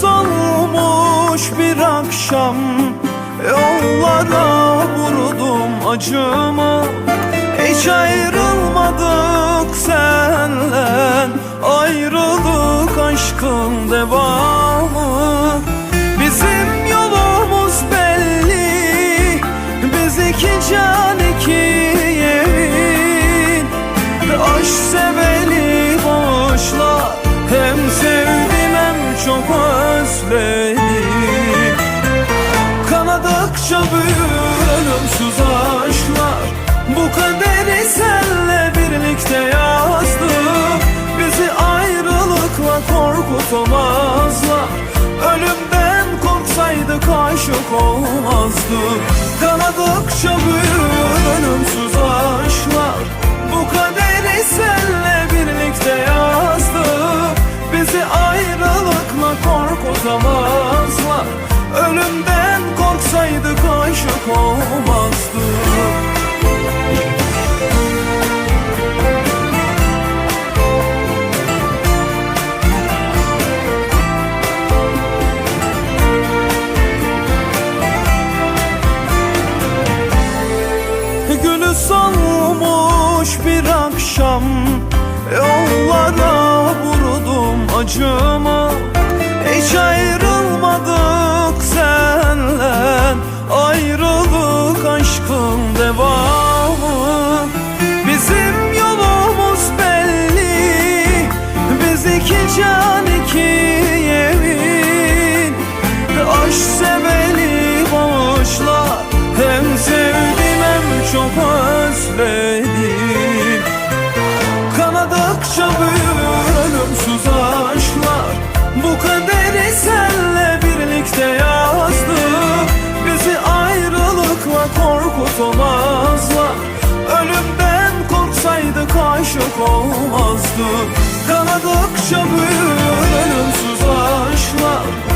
Solmuş bir akşam Yollara vurdum acımı. Hiç ayrılmadık senle Ayrılık aşkın devamı. Bizim yolumuz belli Biz iki can iki yemin Aşk seveli boşla Hem sevdim hem çok olmazdık Kanadıkça büyür ölümsüz aşklar Bu kaderi senle birlikte yazdık. Bizi ayrılıkla korkutamazlar Ölümden korksaydık aşık olmazdık akşam Yollara vurdum acımı Hiç ayrılmadık senle. Ayrılık aşkın devamı. Bizim yolumuz belli. Biz iki can Kanadıkça büyür ölümsüz aşklar Bu kaderi senle birlikte yazdık Bizi ayrılıkla korkutamazlar. Ölümden korksaydık aşık olmazdık Kanadıkça büyür ölümsüz aşklar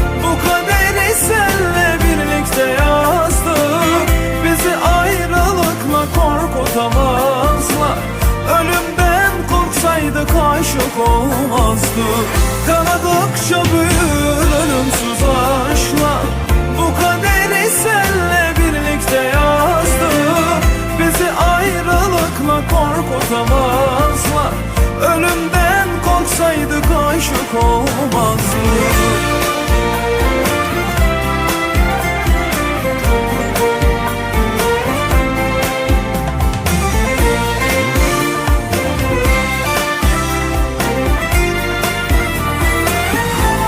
aşık olmazdık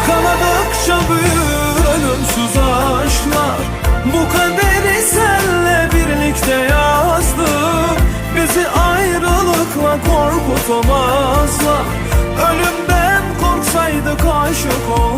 Kanadıkça büyür ölümsüz aşklar Bu kaderi senle birlikte yazdık Bizi ayrılıkla korkutamazlar Ölümden korksaydık aşık olmazdık